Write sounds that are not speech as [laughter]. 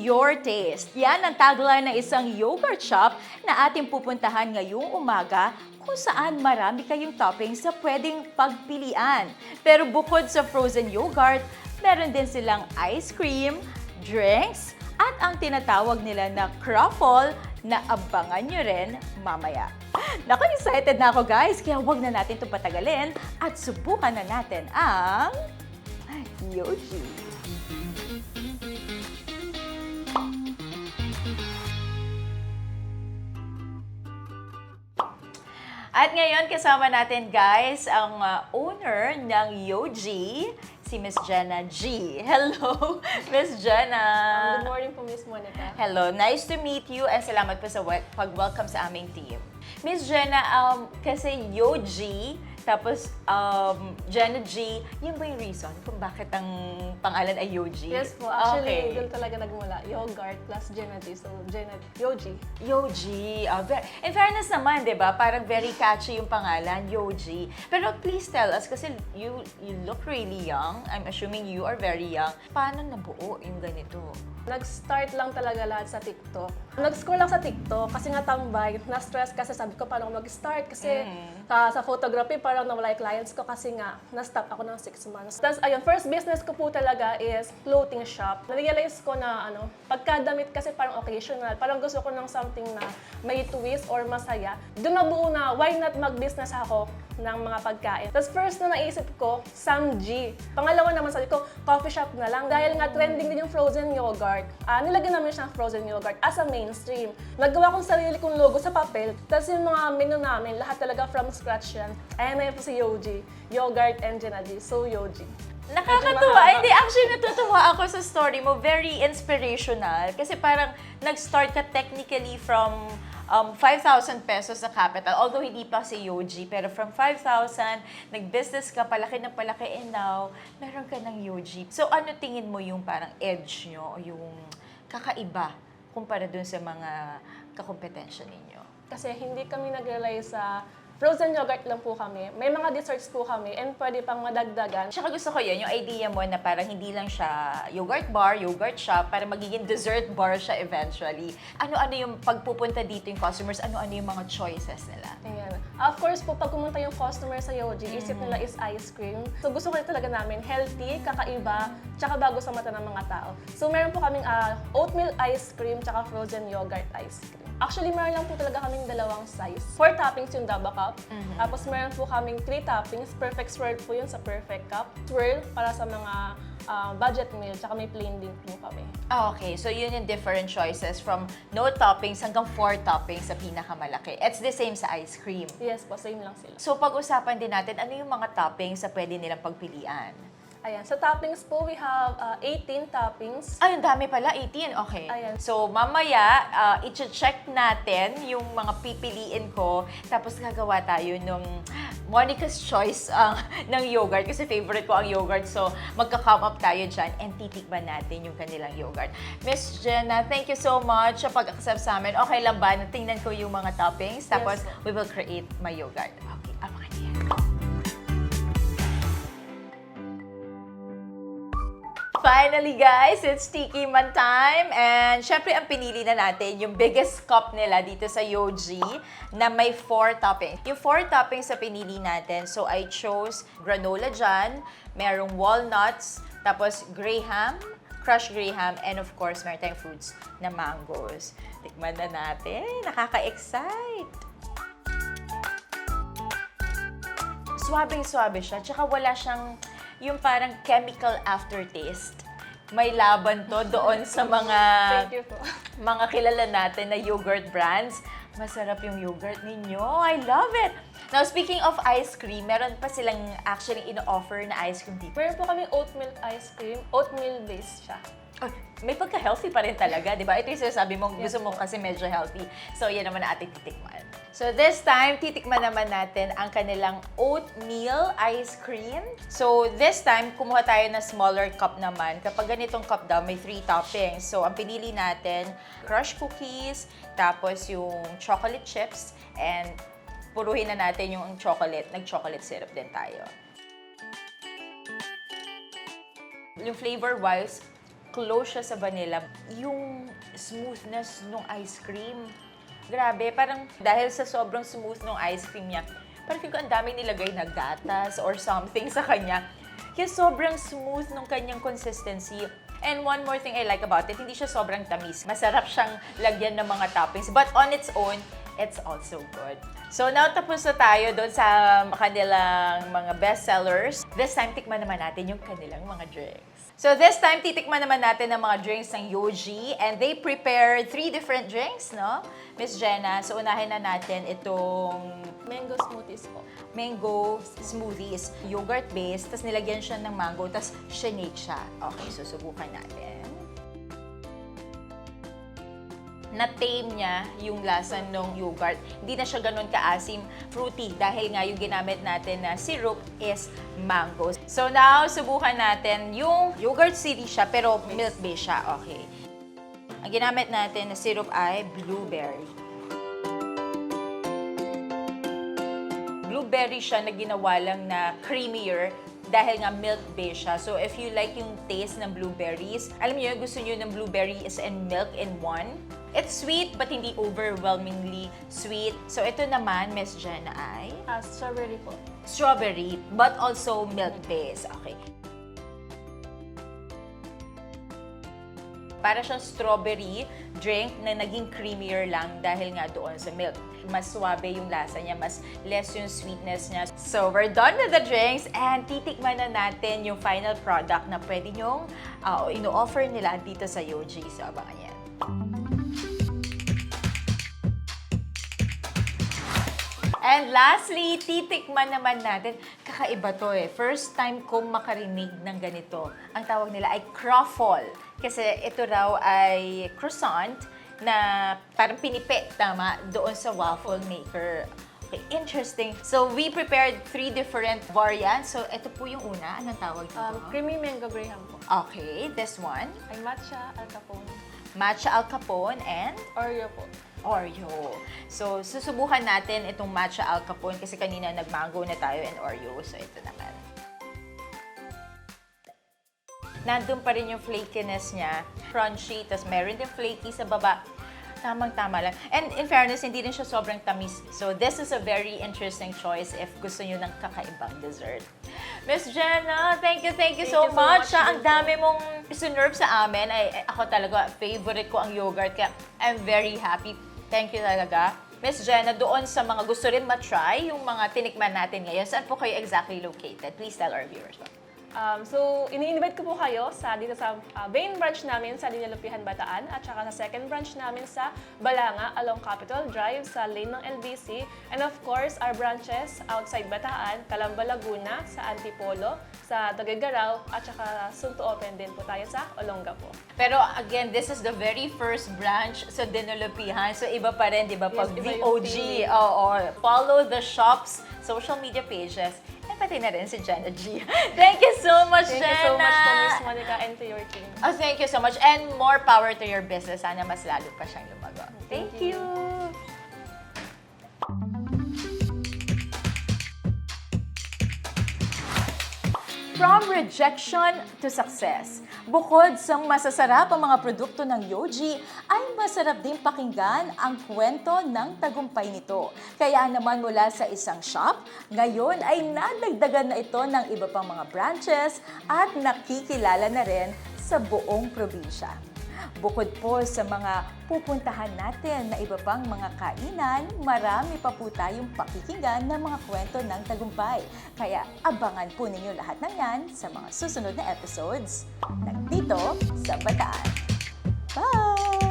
your taste. Yan ang tagline ng isang yogurt shop na ating pupuntahan ngayong umaga kung saan marami kayong toppings sa pwedeng pagpilian. Pero bukod sa frozen yogurt, meron din silang ice cream, drinks, at ang tinatawag nila na croffle na abangan nyo rin mamaya. Naku, excited na ako guys, kaya wag na natin ito patagalin at subukan na natin ang Yoshi. At ngayon kasama natin guys ang uh, owner ng Yoji, si Miss Jenna G. Hello, [laughs] Miss Jenna. Good morning po, Miss Monica. Hello, nice to meet you and salamat po sa wel- pag-welcome sa aming team. Miss Jenna, um, kasi Yoji, tapos um, Jenna G, yun ba yung reason kung bakit ang pangalan ay Yoji? Yes po, actually, Okay. doon talaga nagmula. Yogurt plus Genegy. So, Genet, Yoji. Yoji. Ve- in fairness naman, di ba? Parang very catchy yung pangalan, Yoji. Pero please tell us, kasi you you look really young. I'm assuming you are very young. Paano nabuo yung ganito? Nag-start lang talaga lahat sa TikTok. Nag-scroll lang sa TikTok kasi nga tambay. Na-stress kasi sabi ko paano ako mag-start kasi Mm. sa, sa photography parang nawala yung clients ko kasi nga na-stop ako ng 6 months. Tapos ayun, first business ko po talaga is clothing shop. Na-realize ko na ano, pagkadamit kasi parang occasional, parang gusto ko ng something na may twist or masaya. Doon nabuo na why not mag-business ako ng mga pagkain. Tapos first na naisip ko, Sam G. Pangalawa naman sabi ko, coffee shop na lang. Dahil nga trending din yung frozen yogurt. Ah, nilagyan namin siya ng frozen yogurt as a mainstream. Nagawa kong sarili kong logo sa papel. Tapos yung mga menu namin, lahat talaga from scratch yan. Ayan na yun po si Yoji. Yogurt and Genaji. So, Yoji. Nakakatuwa. Hindi, actually natutuwa ako sa story mo. Very inspirational. Kasi parang nag-start ka technically from um, 5,000 pesos sa capital. Although hindi pa si Yoji, pero from 5,000, nag-business ka, palaki ng palaki, and now, meron ka ng Yoji. So ano tingin mo yung parang edge nyo, o yung kakaiba kumpara dun sa mga kakompetensya ninyo? Kasi hindi kami nag-rely sa frozen yogurt lang po kami. May mga desserts po kami and pwede pang madagdagan. Tsaka gusto ko yun, yung idea mo na parang hindi lang siya yogurt bar, yogurt shop, para magiging dessert bar siya eventually. Ano-ano yung pagpupunta dito yung customers, ano-ano yung mga choices nila? Ayan. Of course po, pag pumunta yung customer sa Yoji, isip nila is ice cream. So gusto ko talaga namin healthy, kakaiba, tsaka bago sa mata ng mga tao. So meron po kaming ah, oatmeal ice cream, tsaka frozen yogurt ice cream. Actually, meron lang po talaga kaming dalawang size. Four toppings yung double cup. Tapos meron po kaming three toppings. Perfect swirl po yun sa perfect cup. Swirl para sa mga ah, budget meal, tsaka may plain din po kami. Ah, Okay, so yun yung different choices from no toppings hanggang four toppings sa pinakamalaki. It's the same sa ice cream. Yes po, same lang sila. So pag-usapan din natin, ano yung mga toppings sa pwede nilang pagpilian? Ayan, sa toppings po, we have ah, 18 toppings. Ay, ang dami pala, 18. Okay. Ayan. So, mamaya, uh, i-check natin yung mga pipiliin ko. Tapos gagawa tayo nung Monica's Choice ang [laughs] ng yogurt. Kasi favorite ko ang yogurt. So, magka-come up tayo dyan and titikman natin yung kanilang yogurt. Miss Jenna, thank you so much sa pag-accept sa amin. Okay lang ba? Tingnan ko yung mga toppings. Tapos, po. we will create my yogurt. Okay, abangan niyo. Finally, guys, it's Tiki Man time. And syempre, ang pinili na natin, yung biggest cup nila dito sa Yoji na may four toppings. Yung four toppings sa pinili natin, so I chose granola dyan, merong walnuts, tapos graham, crushed graham, and of course, meron tayong fruits na mangoes. Tikman na natin. Nakaka-excite. Swabing-swabe siya. Tsaka wala siyang yung parang chemical aftertaste. May laban to doon sa mga Thank you po. mga kilala natin na yogurt brands. Masarap yung yogurt ninyo. I love it! Now, speaking of ice cream, meron pa silang actually ino-offer na ice cream dito. Meron po kami oat milk ice cream. Oatmeal based siya. Ay, may pagka-healthy pa rin talaga, di ba? Ito yung sinasabi mo, Yes gusto mo kasi medyo healthy. So, yan naman ang ating titikman. So, this time, titikman naman natin ang kanilang oatmeal ice cream. So, this time, kumuha tayo na smaller cup naman. Kapag ganitong cup daw, may three toppings. So, ang pinili natin, crushed cookies, tapos yung chocolate chips, and puruhin na natin yung chocolate. Nag-chocolate syrup din tayo. Yung flavor-wise, close siya sa vanilla. Yung smoothness ng ice cream, grabe, parang dahil sa sobrang smooth ng ice cream niya, parang ko ang dami nilagay na gatas or something sa kanya. Kaya sobrang smooth ng kanyang consistency. And one more thing I like about it, hindi siya sobrang tamis. Masarap siyang lagyan ng mga toppings. But on its own, it's also good. So now tapos na tayo doon sa kanilang mga bestsellers. This time, tikman naman natin yung kanilang mga drinks. So this time, titikman naman natin ang mga drinks ng Yoji. And they prepared three different drinks, no? Miss Jenna, so unahin na natin itong Mango smoothies po. mango smoothies, yogurt-based, tapos nilagyan siya ng mango, tapos shinake siya. Okay, susubukan natin. Na-tame niya yung lasa ng yogurt. Hindi na siya ganun kaasim, fruity, dahil nga yung ginamit natin na syrup is mango. So now, subukan natin yung yogurt city siya, pero milk-based siya. Okay. Ang ginamit natin na syrup ay blueberry. blueberry siya na ginawa lang na creamier dahil nga milk-based siya. So, if you like yung taste ng blueberries, alam niyo, gusto niyo ng blueberries and milk in one. It's sweet, but hindi overwhelmingly sweet. So, ito naman, Miss Jenna, ay Ah, strawberry po. strawberry, but also milk-based. Okay. Para siyang strawberry drink na naging creamier lang dahil nga doon sa milk. Mas suwabe yung lasa niya, mas less yung sweetness niya. So, we're done with the drinks and titikman na natin yung final product na pwede nyong uh, ino-offer nila dito sa Yoji. So, abangan yan. And lastly, titikman naman natin. Kakaiba to eh. First time kong makarinig ng ganito. Ang tawag nila ay croffle. Kasi ito raw ay croissant na parang pinipit, tama, doon sa waffle maker. Okay, interesting. So, we prepared three different variants. So, ito po yung una. Anong tawag dito? Um, creamy mango graham po. okay, this one. Ay matcha, al capone, Matcha al capone and Oreo po. Oreo. So, susubukan natin itong matcha al capone kasi kanina nag-mango na tayo and Oreo. So, ito naman. Nandun pa rin yung flakiness niya. Crunchy, tas meron din flaky sa baba. Tamang-tama lang. And in fairness, hindi rin siya sobrang tamis. So, this is a very interesting choice if gusto nyo ng kakaibang dessert. Miss Jenna, thank you, thank you Thank so, you so much. much Ah, Ang dami mong isinurve sa amin. Ay, ako talaga, favorite ko ang yogurt. Kaya I'm very happy. Thank you talaga. Miss Jenna, doon sa mga gusto rin matry, yung mga tinikman natin ngayon, saan po kayo exactly located? Please tell our viewers. Um, so, ini-invite ko po kayo sa dito sa uh, main branch namin sa Dinalupihan, Bataan at saka sa second branch namin sa Balanga along Capitol Drive sa lane ng LBC and of course our branches outside Bataan, Calamba, Laguna, sa Antipolo, sa Tagagaraw at saka soon to open din po tayo sa Olonga po. Pero again, this is the very first branch sa Dinulupihan. So iba pa rin, di ba? Pag Yes, VOG, feeling. oo. Follow the shop's social media pages. And pati na rin si Jenna G. [laughs] Thank you so! You so much po, Miss Monica, and to your team. Oh, thank you so much. And more power to your business. Sana mas lalo pa siyang lumago. Thank, Thank you. you. From rejection to success. Bukod sa masasarap ang mga produkto ng Yoji, ay masarap din pakinggan ang kwento ng tagumpay nito. Kaya naman mula sa isang shop, ngayon ay nadagdagan na ito ng iba pang mga branches at nakikilala na rin sa buong probinsya. Bukod po sa mga pupuntahan natin na iba pang mga kainan, marami pa po tayong pakikinggan ng mga kwento ng tagumpay. Kaya abangan po ninyo lahat ng yan sa mga susunod na episodes ng Dito sa Bataan. Bye!